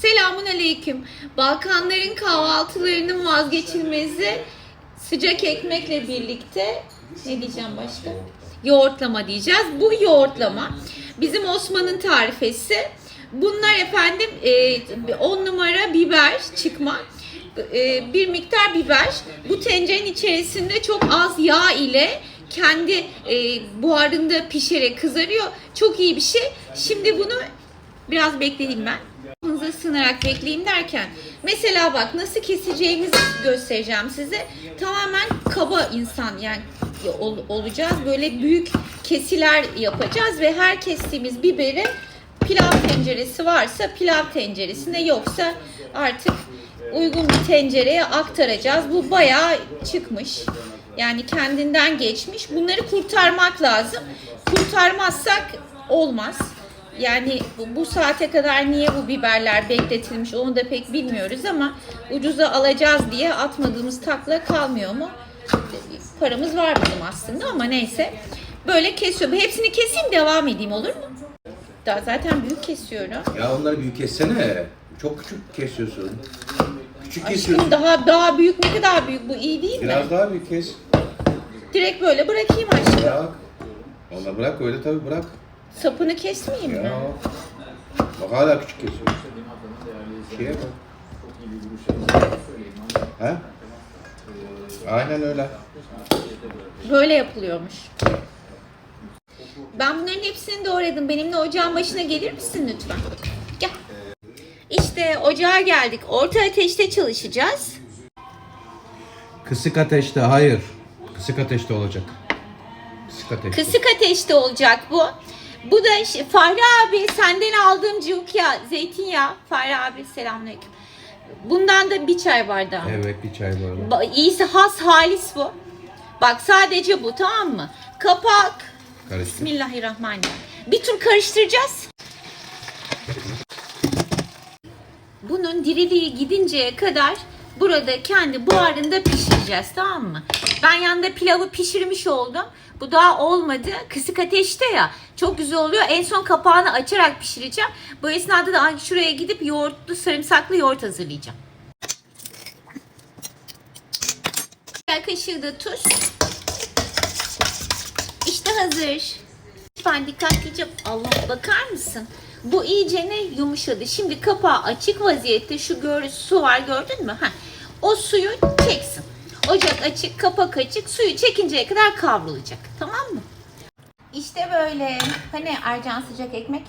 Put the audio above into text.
Selamun aleyküm. Balkanların kahvaltılarının vazgeçilmezi sıcak ekmekle birlikte ne diyeceğim başka? Yoğurtlama diyeceğiz. Bu yoğurtlama bizim Osman'ın tarifesi. Bunlar efendim 10 numara biber çıkma. e, bir miktar biber. Bu tencerenin içerisinde çok az yağ ile kendi e, buharında pişerek kızarıyor. Çok iyi bir şey. Şimdi bunu biraz bekleyeyim ben. Hızlı sığınarak bekleyeyim derken mesela bak nasıl keseceğimizi göstereceğim size. Tamamen kaba insan yani ol- olacağız. Böyle büyük kesiler yapacağız ve her kestiğimiz biberi pilav tenceresi varsa pilav tenceresine yoksa artık uygun bir tencereye aktaracağız. Bu bayağı çıkmış. Yani kendinden geçmiş. Bunları kurtarmak lazım. Kurtarmazsak olmaz. Yani bu, bu saate kadar niye bu biberler bekletilmiş onu da pek bilmiyoruz ama ucuza alacağız diye atmadığımız takla kalmıyor mu? Paramız var bizim aslında ama neyse. Böyle kesiyorum. Hepsini keseyim devam edeyim olur mu? Daha zaten büyük kesiyorum. Ya onları büyük kessene. Çok küçük kesiyorsun. Küçük Aşkım kesiyorsun. daha daha büyük ne kadar büyük bu iyi değil mi? Biraz daha büyük kes. Direkt böyle bırakayım aşkım. Bırak. Onu bırak öyle tabii bırak. Sapını kesmeyeyim mi? Ya. Bak hala küçük kesiyor. Şeye bak. He? Aynen öyle. Böyle yapılıyormuş. Ben bunların hepsini doğradım. Benimle ocağın başına gelir misin lütfen? Gel. İşte ocağa geldik. Orta ateşte çalışacağız. Kısık ateşte hayır. Kısık ateşte olacak. Kısık ateşte. Kısık ateşte olacak bu. Bu da Fahri abi senden aldığım cıvık ya zeytinyağı. Fahri abi selamünaleyküm. Bundan da bir çay bardağı. Evet bir çay bardağı. Ba- İyisi has halis bu. Bak sadece bu tamam mı? Kapak. Karıştır. Bismillahirrahmanirrahim. Bir tur karıştıracağız. Bunun diriliği gidinceye kadar burada kendi buharında pişireceğiz tamam mı? Ben yanında pilavı pişirmiş oldum. Bu daha olmadı. Kısık ateşte ya. Çok güzel oluyor. En son kapağını açarak pişireceğim. Bu esnada da şuraya gidip yoğurtlu sarımsaklı yoğurt hazırlayacağım. Bir kaşığı da tuz. İşte hazır. Lütfen dikkatlice Allah bakar mısın? Bu iyice ne yumuşadı. Şimdi kapağı açık vaziyette şu gör su var gördün mü? Ha. O suyu çeksin. Ocak açık, kapak açık. Suyu çekinceye kadar kavrulacak. Tamam mı? İşte böyle. Hani Ercan sıcak ekmek?